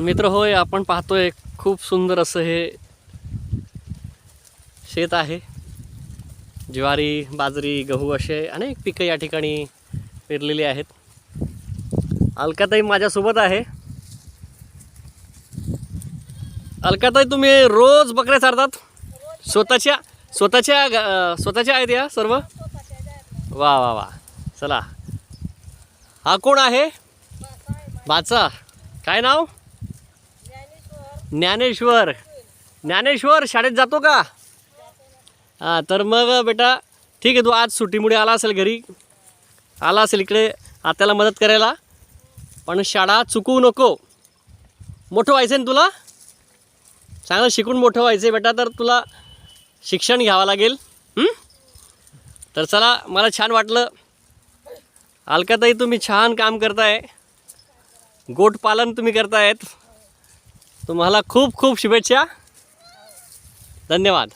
मित्र होय आपण पाहतोय खूप सुंदर असं हे शेत आहे. ज्वारी बाजरी गहू असे अनेक पिकं या ठिकाणी पेरलेली आहेत. अलकाताई माझ्यासोबत आहे. अलकाताई तुम्ही रोज बकऱ्या चारतात? स्वतःच्या स्वतःच्या स्वतःच्या आहेत या सर्व? वा वा वा. चला. हा कोण आहे? बाचा. काय नाव? ज्ञानेश्वर. ज्ञानेश्वर शाळेत जातो का? हां तर मग बेटा ठीक आहे तू आज सुट्टीमुळे आला असेल घरी. आला असेल इकडे आत्याला मदत करायला. पण शाळा चुकवू नको. मोठं व्हायचं आहे ना तुला? चांगलं शिकून मोठं व्हायचं आहे बेटा तर तुला शिक्षण घ्यावं लागेल. तर चला मला छान वाटलं. अलकाताई तुम्ही छान काम करताय. गोट पालन तुम्ही करतायत. तुम्हाला खूप खूप शुभेच्छा. धन्यवाद.